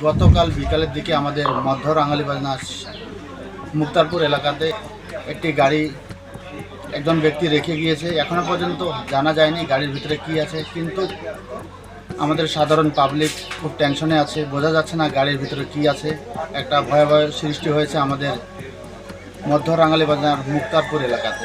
গতকাল বিকালের দিকে আমাদের মধ্য রাঙালি বাজনা মুক্তারপুর এলাকাতে একটি গাড়ি একজন ব্যক্তি রেখে গিয়েছে। এখনও পর্যন্ত জানা যায়নি গাড়ির ভিতরে কি আছে, কিন্তু আমাদের সাধারণ পাবলিক খুব টেনশনে আছে। বোঝা যাচ্ছে না গাড়ির ভিতরে কি আছে। একটা ভয়াবহ সৃষ্টি হয়েছে আমাদের মধ্য রাঙালি বাজার মুক্তারপুর এলাকাতে।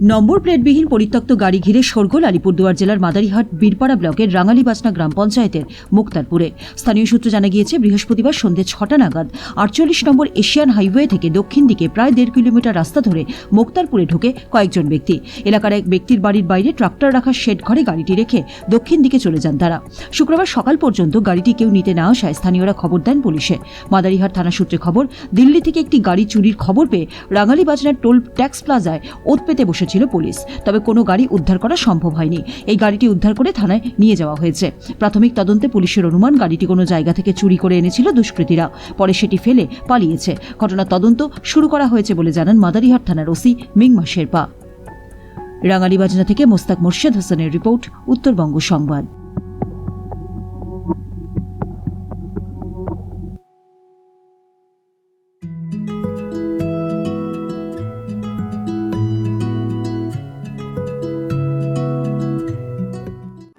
নম্বর প্লেটবিহীন পরিত্যক্ত গাড়ি ঘিরে সরগোল আলিপুরদুয়ার জেলার মাদারিহাট বীরপাড়া ব্লকের রাঙালিবাসনা গ্রাম পঞ্চায়েতের মুক্তারপুরে। স্থানীয় সূত্রে জানা গিয়েছে, বৃহস্পতিবার সন্ধ্যে ছটা নাগাদ আটচল্লিশ নম্বর এশিয়ান হাইওয়ে থেকে দক্ষিণ দিকে প্রায় দেড় কিলোমিটার রাস্তা ধরে মুক্তারপুরে ঢোকে কয়েকজন ব্যক্তি। এলাকার এক ব্যক্তির বাড়ির বাইরে ট্রাক্টর রাখার শেড ঘরে গাড়িটি রেখে দক্ষিণ দিকে চলে যান তারা। শুক্রবার সকাল পর্যন্ত গাড়িটি কেউ নিতে না আসায় স্থানীয়রা খবর দেন পুলিশে। মাদারিহাট থানা সূত্রে খবর, দিল্লি থেকে একটি গাড়ি চুরির খবর পেয়ে রাঙালি বাজনার টোল ট্যাক্স প্লাজায় ওত পেতে বসেছিল পুলিশ। তবে কোনো গাড়ি উদ্ধার করা সম্ভব হয়নি। এই গাড়িটি উদ্ধার করে থানায় নিয়ে যাওয়া হয়েছে। প্রাথমিক তদন্তে পুলিশের অনুমান, গাড়িটি কোনো জায়গা থেকে চুরি করে এনেছিল দুষ্কৃতীরা। পরে সেটি ফেলে পালিয়েছে। ঘটনা তদন্ত শুরু করা হয়েছে বলে জানান মাদারিহাট থানার ওসি মিংমা শেরপা। রাঙালি বাজনা থেকে মোস্তাক মোর্শেদ হোসেনের রিপোর্ট, উত্তরবঙ্গ সংবাদ।